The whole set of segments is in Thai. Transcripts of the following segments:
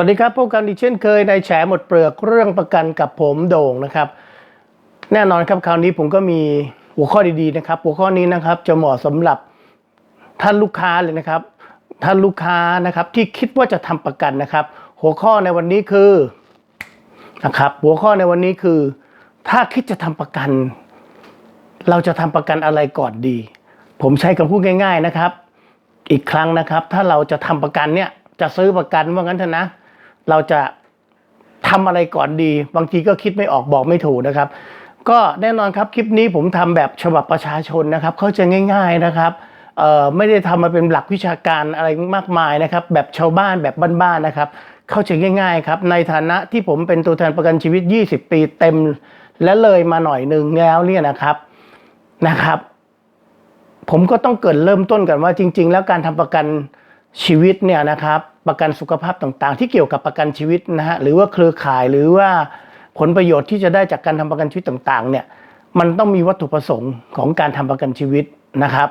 วัสดีครับพบกันอีกเช่นเคยในแฉหมดเปลือกเรื่องประกันกับผมโด่งนะครับ แน่นอนครับคราวนี้ผมก็มีหัวข้อดีๆนะครับ หัวข้อนี้นะครับจะเหมาะสำหรับท่านลูกค้าเลยนะครับ ท่านลูกค้านะครับที่คิดว่าจะทำประกันนะครับ หัวข้อในวันนี้คือนะครับ หัวข้อในวันนี้คือ ถ้าคิดจะทำประกัน เราจะทำประกันอะไรก่อนดี ผมใช้คำพูดง่าย ๆนะครับ อีกครั้งนะครับ ถ้าเราจะทำประกันเนี่ยจะซื้อประกันว่างั้นเถอะนะ เราจะทำอะไรก่อนดี บางทีก็คิดไม่ออกบอกไม่ถูกนะครับ ก็แน่นอนครับคลิปนี้ผมทำแบบฉบับประชาชนนะครับ เข้าใจง่าย ๆนะครับไม่ได้ทำมาเป็นหลักวิชาการอะไรมากมายนะครับ แบบชาวบ้านแบบบ้านๆนะครับ เข้าใจง่าย ๆ ครับ ในฐานะที่ผมเป็นตัวแทนประกันชีวิต 20 ปีเต็ม และเลยมาหน่อยหนึ่งแล้วเนี่ยนะครับนะครับ ผมก็ต้องเกิดเริ่มต้นกันว่าจริง ๆ แล้วการทำประกัน ชีวิตเนี่ยนะครับประกันสุขภาพต่างๆ ที่เกี่ยวกับประกันชีวิตนะฮะหรือว่าเครือข่ายหรือว่าผลประโยชน์ที่จะได้จากการทำประกันชีวิตต่างๆเนี่ยมันต้องมีวัตถุประสงค์ของการทำประกันชีวิตนะครับ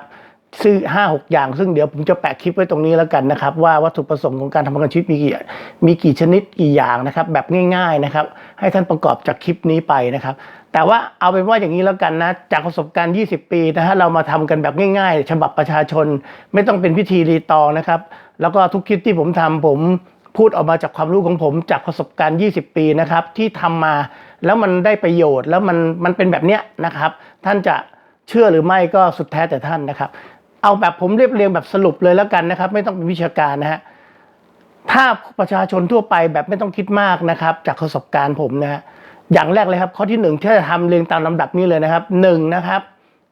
ซึ่งห้าหกอย่าง ซึ่งเดี๋ยวผมจะแปะคลิปไว้ตรงนี้แล้วกันนะครับ ว่าวัตถุประสงค์ของการทำประกันชีวิตมีกี่มีกี่ชนิดกี่อย่างนะครับ แบบง่าย ๆนะครับ ให้ท่านประกอบจากคลิปนี้ไปนะครับ แต่ว่าเอาเป็นว่าอย่างนี้แล้วกันนะ จากประสบการณ์ 20 ปีนะฮะเรามาทำกันแบบง่าย ๆ ฉบับประชาชน ไม่ต้องเป็นพิธีรีตองนะครับ แล้วก็ทุกคลิปที่ผมทำผมพูดออกมาจากความรู้ของผมจากประสบการณ์ 20 ปีนะครับ ที่ทำมาแล้วมันได้ประโยชน์แล้วมันมันเป็นแบบเนี้ยนะครับ ท่านจะเชื่อหรือไม่ก็สุดแท้แต่ท่านนะครับ เอาแบบผมเรียบเรียงแบบสรุปเลยแล้วกันนะครับ ไม่ต้องเป็นวิชาการนะฮะถ้าประชาชนทั่วไปแบบไม่ต้องคิดมากนะครับ จากประสบการณ์ผมนะฮะอย่างแรกเลยครับ ข้อที่หนึ่งที่จะทำเรียงตามลำดับนี้เลยนะครับหนึ่งนะครับ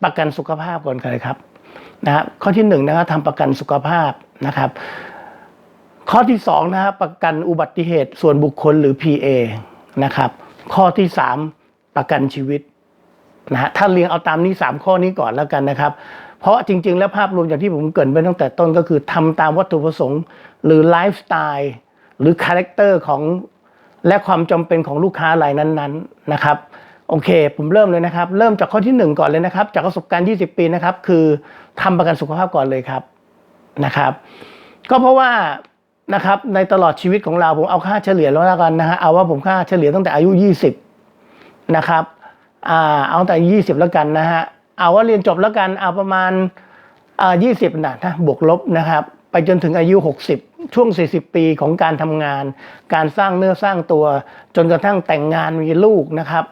ประกันสุขภาพก่อนเลยครับนะครับข้อที่หนึ่งนะครับทำประกันสุขภาพนะครับ ข้อที่สองนะครับประกันอุบัติเหตุส่วนบุคคลหรือ PA นะครับ ข้อที่สามประกันชีวิตนะฮะถ้าเรียงเอาตามนี้สามข้อนี้ก่อนแล้วกันนะครับ เพราะจริง ๆ แล้วภาพรวมอย่างที่ผมเกรินไปตั้งแต่ต้นก็คือทำตามวัตถุประสงค์ หรือไลฟ์สไตล์หรือคาแรคเตอร์ของและความจำเป็นของลูกค้ารายนั้นๆนะครับโอเค ผมเริ่มเลยนะครับ เริ่มจากข้อที่หนึ่งก่อนเลยนะครับ จากประสบการณ์ 20 ปีนะครับ คือทำประกันสุขภาพก่อนเลยครับนะครับ ก็เพราะว่านะครับในตลอดชีวิตของเราผมเอาค่าเฉลี่ยแล้วกันนะฮะเอาว่าผมค่าเฉลี่ยตั้งแต่อายุ 20 นะครับอ่าเอาแต่ 20 แล้วกันนะฮะ เอาว่าเรียนจบแล้วกันเอาประมาณอ่า20นะนะบวกลบนะครับ ไปจนถึงอายุ 60 ช่วง 40 ปีของการทำงาน การสร้างเนื้อสร้างตัว จนกระทั่งแต่งงานมีลูกนะครับ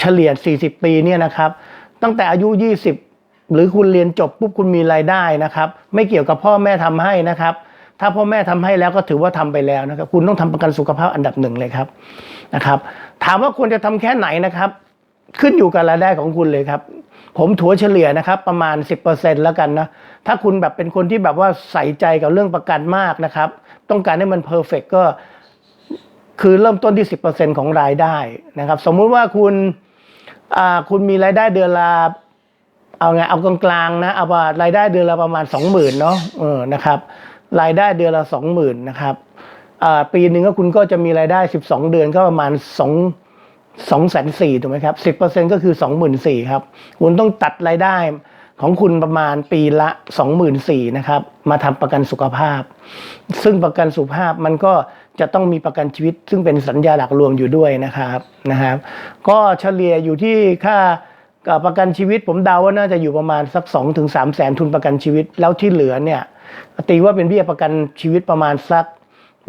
เฉลี่ย 40 ปีเนี่ยนะครับ ตั้งแต่อายุ 20 หรือคุณเรียนจบปุ๊บคุณมีรายได้นะครับ ไม่เกี่ยวกับพ่อแม่ทำให้นะครับถ้าพ่อแม่ทำให้แล้วก็ถือว่าทำไปแล้วนะครับ คุณต้องทำประกันสุขภาพอันดับหนึ่งเลยครับนะครับ ถามว่าควรจะทำแค่ไหนนะครับ ขึ้นอยู่กับรายได้ของคุณเลยครับ ผมถัวเฉลี่ยนะครับประมาณ 10%แล้วกันนะถ้าคุณแบบเป็นคนที่แบบว่าใส่ใจกับเรื่องประกันมากนะครับ ต้องการให้มันเพอร์เฟกก็คือเริ่มต้นที่ 10%ของรายได้นะครับ สมมุติว่าคุณคุณมีรายได้เดือนละเอาไงเอากลางๆนะเอาว่ารายได้เดือนละประมาณ 20,000เนาะเออนะครับ รายได้เดือนละ 20,000นะครับปีหนึ่งก็คุณก็จะมีรายได้ 12 เดือนก็ประมาณ2 สองแสนสี่ถูกไหมครับสิบเปอร์เซ็นก็คือสองหมื่นสี่ครับ คุณต้องตัดรายได้ของคุณประมาณปีละสองหมื่นสี่นะครับ มาทำประกันสุขภาพ ซึ่งประกันสุขภาพมันก็จะต้องมีประกันชีวิต ซึ่งเป็นสัญญาหลักรวมอยู่ด้วยนะครับนะครับ ก็เฉลี่ยอยู่ที่ค่าประกันชีวิต ผมเดาว่าน่าจะอยู่ประมาณสักสองถึงสามแสนทุนประกันชีวิต แล้วที่เหลือเนี่ยตีว่าเป็นเบี้ยประกันชีวิตประมาณสัก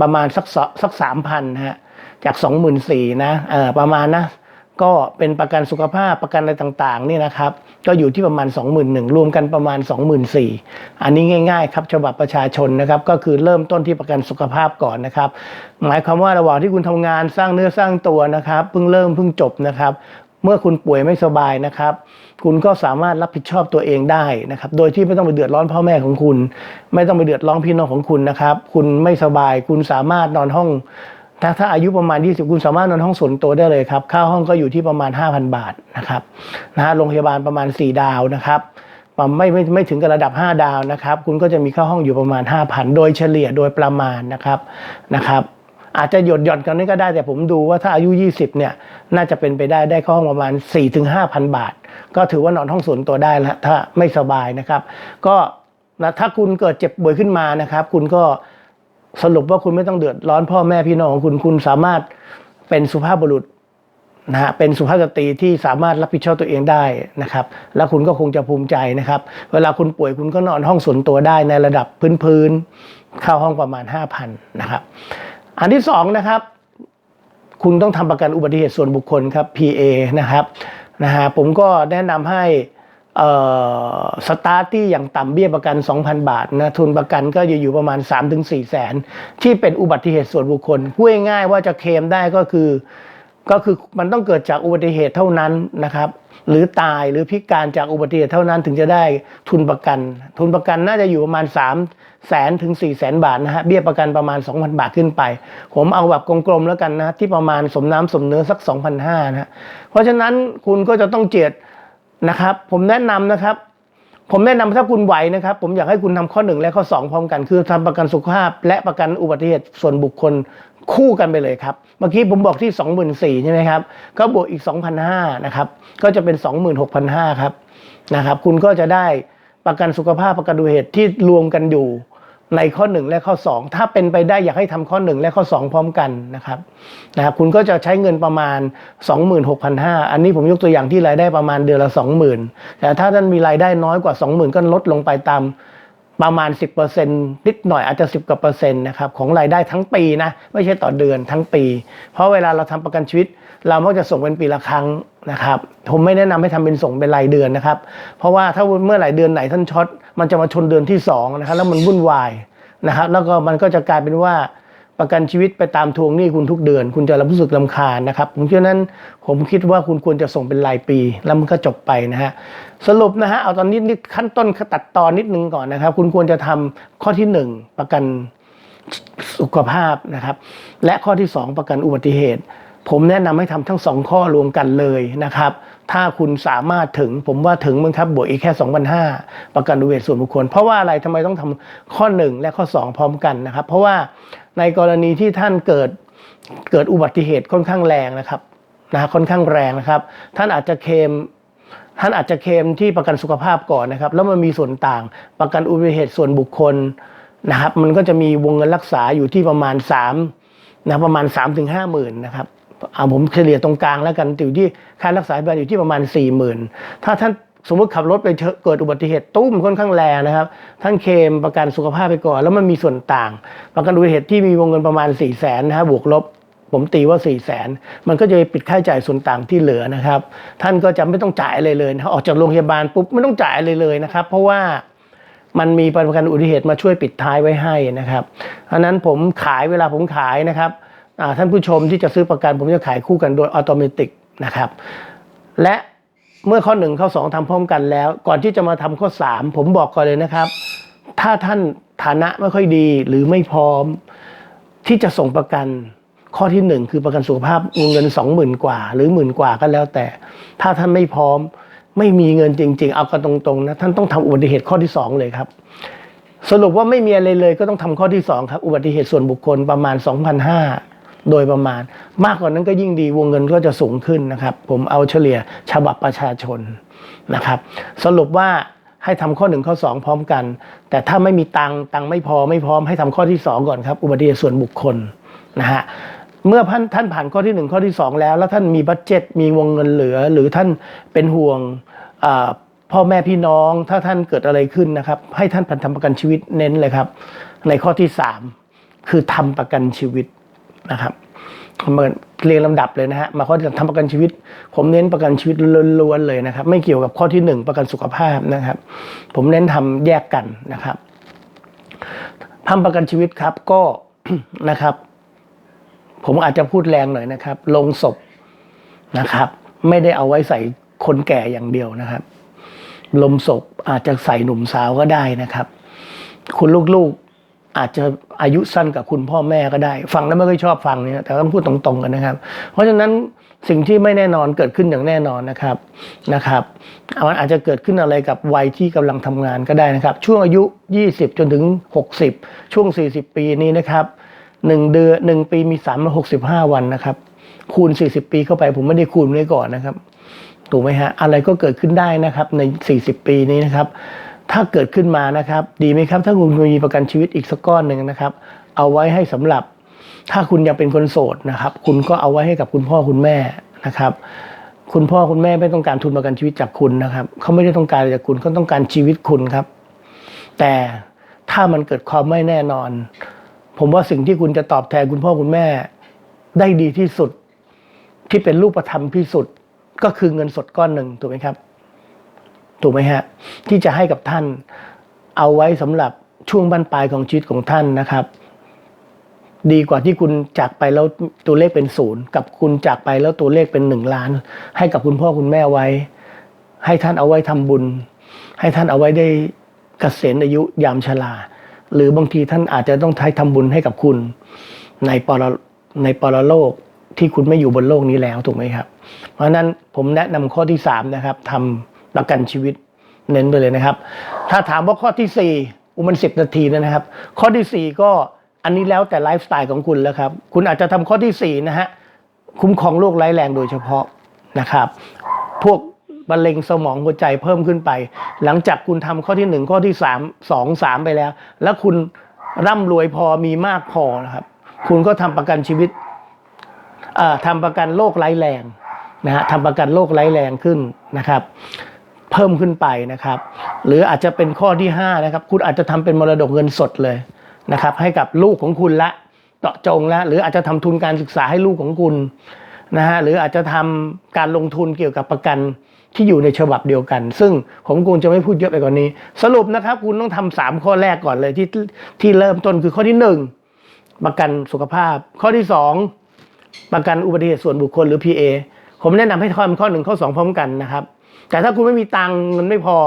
ประมาณสักสสักสามพันฮะ จากสองหมื่นสี่นะเออประมาณนะก็เป็นประกันสุขภาพประกันอะไรต่างๆนี่นะครับ ก็อยู่ที่ประมาณ 2 1 0 0 0รวมกันประมาณ 24,000อันนี้ง่าย ๆ ครับฉบับประชาชนนะครับ ก็คือเริ่มต้นที่ประกันสุขภาพก่อนนะครับ หมายความว่าระหว่างที่คุณทำงานสร้างเนื้อสร้างตัวนะครับเพิ่งเริ่มเพิ่งจบนะครับ เมื่อคุณป่วยไม่สบายนะครับ คุณก็สามารถรับผิดชอบตัวเองได้นะครับ โดยที่ไม่ต้องไปเดือดร้อนพ่อแม่ของคุณ ไม่ต้องไปเดือดร้อนพี่น้องของคุณนะครับ คุณไม่สบาย คุณสามารถนอนห้อง ถ้าถ้าอายุประมาณ 20 คุณสามารถนอนห้องส่วนตัวได้เลยครับ ค่าห้องก็อยู่ที่ประมาณ 5,000 บาทนะครับนะฮะโรงพยาบาลประมาณ 4 ดาวนะครับไม่ไม่ไม่ถึงกับระดับ 5 ดาวนะครับ คุณก็จะมีค่าห้องอยู่ประมาณ 5,000 โดยเฉลี่ยโดยประมาณนะครับนะครับ อาจจะหยดหย่อนกันนี้ก็ได้แต่ผมดูว่าถ้าอายุ 20 เนี่ย น่าจะเป็นไปได้ได้ค่าห้องประมาณ 4-5,000 บาท ก็ถือว่านอนห้องส่วนตัวได้ล้วถ้าไม่สบายนะครับ ก็นะถ้าคุณเกิดเจ็บป่วยขึ้นมานะครับ คุณก็ สรุปว่าคุณไม่ต้องเดือดร้อนพ่อแม่พี่น้องของคุณคุณสามารถเป็นสุภาพบุรุษนะฮะเป็นสุภาพสตรีที่สามารถรับผิดชอบตัวเองได้นะครับ แล้วคุณก็คงจะภูมิใจนะครับ เวลาคุณป่วยคุณก็นอนห้องส่วนตัวได้ในระดับพื้นๆเข้าห้องประมาณ 5,000นะครับ อันที่สองนะครับคุณต้องทำประกันอุบัติเหตุส่วนบุคคลครับ PA นะครับนะฮะผมก็แนะนำให้ สตาร์ทที่อย่างต่ำเบี้ยประกัน 2,000 บาทนะทุนประกันก็อยู่อยู่ประมาณ 3-4 แสน ที่เป็นอุบัติเหตุส่วนบุคคลพูดง่ายๆว่าจะเคลมได้ก็คือ ก็คือมันต้องเกิดจากอุบัติเหตุเท่านั้นนะครับหรือตายหรือพิการจากอุบัติเหตุเท่านั้นถึงจะได้ทุนประกัน ทุนประกันน่าจะอยู่ประมาณ3แสนถึง4แสนบาทนะฮะเบี้ยประกันประมาณ 2,000 บาทขึ้นไป ผมเอาแบบกลมๆแล้วกันนะที่ประมาณสมน้ำสมเนื้อสัก 2,500นะเพราะฉะนั้นคุณก็จะต้องเจียด นะครับ ผมแนะนำนะครับ ผมแนะนำถ้าคุณไหวนะครับ ผมอยากให้คุณทำข้อหนึ่งและข้อสองพร้อมกัน คือทำประกันสุขภาพ และประกันอุบัติเหตุส่วนบุคคลคู่กันไปเลยครับ เมื่อกี้ผมบอกที่ 24,000ใช่ไหมครับ ก็บวกอีก 2,500นะครับ ก็จะเป็น 26,500ครับนะครับ คุณก็จะได้ประกันสุขภาพประกันอุบัติเหตุที่รวมกันอยู่ ในข้อ 1 และข้อ 2 ถ้าเป็นไปได้อยากให้ทำข้อ 1 และข้อ 2 พร้อมกันนะครับนะครับคุณก็จะใช้เงินประมาณ 26,500 อันนี้ผมยกตัวอย่างที่รายได้ประมาณเดือนละ 20,000แต่ถ้าท่านมีรายได้น้อยกว่า 20,000 ก็ลดลงไปตาม ประมาณ 10%นิดหน่อยอาจจะ 10กว่าเปอร์เซ็นต์นะครับของรายได้ทั้งปีนะไม่ใช่ต่อเดือนทั้งปี เพราะเวลาเราทำประกันชีวิต เรามักจะส่งเป็นปีละครั้งนะครับผมไม่แนะนำให้ทำเป็นส่งเป็นรายเดือนนะครับ เพราะว่าถ้าเมื่อไหร่เดือนไหนท่านช็อตมันจะมาชนเดือนที่สองนะครับแล้วมันวุ่นวายนะครับแล้วก็มันก็จะกลายเป็นว่า ประกันชีวิตไปตามทวงหนี้คุณทุกเดือน คุณจะรู้สึกลำคาญนะครับ ผมฉะนั้นผมคิดว่าคุณควรจะส่งเป็นรายปี แล้วมันก็จบไปนะฮะสรุปนะฮะเอาตอนนี้นี่ขั้นต้นตัดตอนนิดนึงก่อนนะครับ คุณควรจะทำข้อที่หนึ่งประกันสุขภาพนะครับ และข้อที่สองประกันอุบัติเหตุ ผมแนะนำให้ทำทั้งสองข้อรวมกันเลยนะครับถ้าคุณสามารถถึงผมว่าถึงมั้งครับบวกอีกแค่ 2 5 0 0 ประกันอุบัติเหตุส่วนบุคคล เพราะว่าอะไรทำไมต้องทำข้อ 1 และข้อ 2 พร้อมกันนะครับ เพราะว่า ในกรณีที่ท่านเกิดเกิดอุบัติเหตุค่อนข้างแรงนะครับนะค่อนข้างแรงนะครับ ท่านอาจจะเคมท่านอาจจะเคมที่ประกันสุขภาพก่อนนะครับ แล้วมันมีส่วนต่างประกันอุบัติเหตุส่วนบุคคลนะครับ มันก็จะมีวงเงินรักษาอยู่ที่ประมาณ3นะประมาณ3ามถึงห้าหมื่นนะครับเอาผมเฉลี่ยตรงกลางแล้วกันอยู่ที่ค่ารักษาพยาบาลอยู่ที่ประมาณ4ี่หมื่นถ้าท่าน สมมติขับรถไปเกิดอุบัติเหตุตุ้มค่อนข้างแรงนะครับ ท่านเคมประกันสุขภาพไปก่อน แล้วมันมีส่วนต่าง ประกันอุบัติเหตุที่มีวงเงินประมาณ4ี่แสนนะครับบวกลบ ผมตีว่า4ี่แสนมันก็จะไปปิดค่าใช้จ่ายส่วนต่างที่เหลือนะครับ ท่านก็จะไม่ต้องจ่ายอะไรเลยนะออกจากโรงพยาบาลปุ๊บไม่ต้องจ่ายอะไรเลยนะครับ เพราะว่ามันมีประกันอุบัติเหตุมาช่วยปิดท้ายไว้ให้นะครับเพราะนั้นผมขายเวลาผมขายนะครับท่านผู้ชมที่จะซื้อประกันผมจะขายคู่กันโดยอัตโนมัตินะครับ และ เมื่อข้อหนึ่งข้อสองทำพร้อมกันแล้ว ก่อนที่จะมาทำข้อสามผมบอกก่อนเลยนะครับ ถ้าท่านฐานะไม่ค่อยดีหรือไม่พร้อม ที่จะส่งประกันข้อที่หนึ่งคือประกันสุขภาพวงเงินสองหมื่นกว่า หรือหมื่นกว่าก็แล้วแต่ ถ้าท่านไม่พร้อมไม่มีเงินจริง ๆ เอากันตรงๆนะท่านต้องทำอุบัติเหตุข้อที่สองเลยครับ สรุปว่าไม่มีอะไรเลยก็ต้องทำข้อที่สองครับอุบัติเหตุส่วนบุคคลประมาณ2,500 โดยประมาณ มากกว่านั้นก็ยิ่งดีวงเงินก็จะสูงขึ้นนะครับ ผมเอาเฉลี่ยฉบับประชาชนนะครับ สรุปว่าให้ทำข้อหนึ่งข้อสองพร้อมกัน แต่ถ้าไม่มีตังค์ตังไม่พอไม่พร้อมให้ทำข้อที่สองก่อนครับ อุบัติเหตุส่วนบุคคลนะฮะเมื่อท่านท่านผ่านข้อที่หนึ่งข้อที่สองแล้ว แล้วท่านมีบัตเจ็ตมีวงเงินเหลือ หรือท่านเป็นห่วงพ่อแม่พี่น้องถ้าท่านเกิดอะไรขึ้นนะครับ ให้ท่านพันทำประกันชีวิตเน้นเลยครับ ในข้อที่สามคือทำประกันชีวิต นะครับเหมือนเรียงลำดับเลยนะฮะมาข้อที่ทำประกันชีวิต ผมเน้นประกันชีวิตล้วนๆเลยนะครับ ไม่เกี่ยวกับข้อที่หนึ่งประกันสุขภาพนะครับ ผมเน้นทำแยกกันนะครับทำประกันชีวิตครับก็นะครับ ผมอาจจะพูดแรงหน่อยนะครับ ลงศพนะครับ ไม่ได้เอาไว้ใส่คนแก่อย่างเดียวนะครับ ลมศพอาจจะใส่หนุ่มสาวก็ได้นะครับ คุณลูกๆ อาจจะอายุสั้นกับคุณพ่อแม่ก็ได้ ฟังแล้วไม่ค่อยชอบฟังเนี่ยแต่ต้องพูดตรงๆกันนะครับ เพราะฉะนั้นสิ่งที่ไม่แน่นอนเกิดขึ้นอย่างแน่นอนนะครับนะครับมันอาจจะเกิดขึ้นอะไรกับวัยที่กำลังทำงานก็ได้นะครับ ช่วงอายุ 20 จนถึง 60 ช่วง 40 ปีนี้นะครับหนึ่งเดือนหนึ่งปีมี 365 วันนะครับ คูณ 40 ปีเข้าไปผมไม่ได้คูณไว้ก่อนนะครับถูกไหมฮะอะไรก็เกิดขึ้นได้นะครับใน 40 ปีนี้นะครับ ถ้าเกิดขึ้นมานะครับ ดีไหมครับ ถ้าคุณมีประกันชีวิตอีกสักก้อนหนึ่งนะครับ เอาไว้ให้สำหรับ ถ้าคุณยังเป็นคนโสดนะครับ คุณก็เอาไว้ให้กับคุณพ่อคุณแม่นะครับ คุณพ่อคุณแม่ไม่ต้องการทุนประกันชีวิตจากคุณนะครับเขาไม่ได้ต้องการอะไรจากคุณเขาต้องการชีวิตคุณครับ แต่ถ้ามันเกิดความไม่แน่นอน ผมว่าสิ่งที่คุณจะตอบแทนคุณพ่อคุณแม่ ได้ดีที่สุด ที่เป็นรูปธรรมที่สุดก็คือเงินสดก้อนหนึ่งถูกไหมครับ ถูกไหมฮะที่จะให้กับท่านเอาไว้สำหรับช่วงบั้นปลายของชีวิตของท่านนะครับ ดีกว่าที่คุณจากไปแล้วตัวเลขเป็นศูนย์กับคุณจากไปแล้วตัวเลขเป็นหนึ่งล้าน ให้กับคุณพ่อคุณแม่ไว้ ให้ท่านเอาไว้ทำบุญ ให้ท่านเอาไว้ได้เกษียณอายุยามชราหรือบางทีท่านอาจจะต้องใช้ทำบุญให้กับคุณ ในปรในปรโลกที่คุณไม่อยู่บนโลกนี้แล้วถูกไหมครับ เพราะฉะนั้นผมแนะนำข้อที่สามนะครับทำ ประกันชีวิตเน้นไปเลยนะครับ ถ้าถามว่าข้อที่สี่อุมันสิบนาทีนะครับ ข้อที่สี่ก็อันนี้แล้วแต่ไลฟ์สไตล์ของคุณแล้วครับ คุณอาจจะทำข้อที่สี่นะฮะ คุ้มครองโรคร้ายแรงโดยเฉพาะนะครับ พวกมะเร็งสมองหัวใจเพิ่มขึ้นไป หลังจากคุณทำข้อที่หนึ่งข้อที่สามสองสามไปแล้ว แล้วคุณร่ำรวยพอมีมากพอนะครับ คุณก็ทำประกันชีวิตเอ่อทำประกันโรคร้ายแรงนะฮะทำประกันโรคร้ายแรงขึ้นนะครับ เพิ่มขึ้นไปนะครับ หรืออาจจะเป็นข้อที่5นะครับคุณอาจจะทำเป็นมรดกเงินสดเลยนะครับ ให้กับลูกของคุณละเจาะจงละหรืออาจจะทำทุนการศึกษาให้ลูกของคุณนะฮะหรืออาจจะทำการลงทุนเกี่ยวกับประกันที่อยู่ในฉบับเดียวกัน ซึ่งผมคงจะไม่พูดเยอะไปกว่านนี้ สรุปนะครับ คุณต้องทำสามข้อแรกก่อนเลยที่ที่เริ่มต้นคือข้อที่หนึ่งประกันสุขภาพ ข้อที่สองประกันอุบัติเหตุส่วนบุคคลหรือ PA ผมแนะนำให้ทำข้อหนึ่งข้อสองพร้อมกันนะครับ แต่ถ้าคุณไม่มีตังค์เงินไม่พอ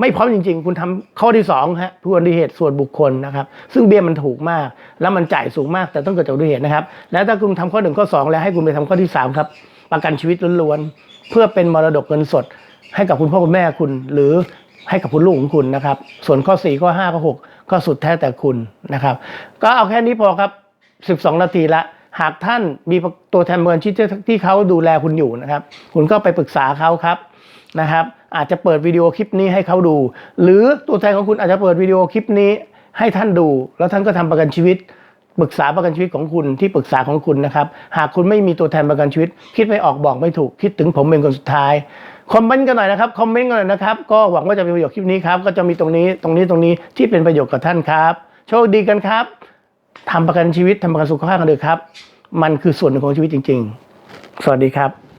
ไม่พร้อมจริง ๆ คุณทำข้อที่สองฮะอุบัติเหตุส่วนบุคคลนะครับ ซึ่งเบี้ยมันถูกมาก แล้วมันจ่ายสูงมาก แต่ต้องเกิดจากอุบัติเหตุนะครับ แล้วถ้าคุณทำข้อหนึ่งข้อสองแล้วให้คุณไปทำข้อที่สามครับประกันชีวิตล้วนๆเพื่อเป็นมรดกเงินสด ให้กับคุณพ่อคุณแม่คุณ หรือให้กับคุณลูกของคุณนะครับ ส่วนข้อสี่ข้อห้าข้อหกก็สุดแท้แต่คุณนะครับ ก็เอาแค่นี้พอครับ 12 นาทีละหากท่านมีตัวแทนเมืองที่ที่เขาดูแลคุณอยู่นะครับ คุณก็ไปปรึกษาเขาครับ นะครับอาจจะเปิดวิดีโอคลิปนี้ให้เขาดู หรือตัวแทนของคุณอาจจะเปิดวิดีโอคลิปนี้ให้ท่านดู แล้วท่านก็ทำประกันชีวิตปรึกษาประกันชีวิตของคุณที่ปรึกษาของคุณนะครับ หากคุณไม่มีตัวแทนประกันชีวิต คิดไม่ออกบอกไม่ถูกคิดถึงผมเป็นคนสุดท้ายคอมเมนต์กันหน่อยนะครับคอมเมนต์กันหน่อยนะครับก็หวังว่าจะเป็นประโยชน์คลิปนี้ครับก็จะมีตรงนี้ตรงนี้ตรงนี้ที่เป็นประโยชน์กับท่านครับโชคดีกันครับทำประกันชีวิตทำประกันสุขภาพกันเลยครับ มันคือส่วนหนึ่งของชีวิตจริง ๆ สวัสดีครับ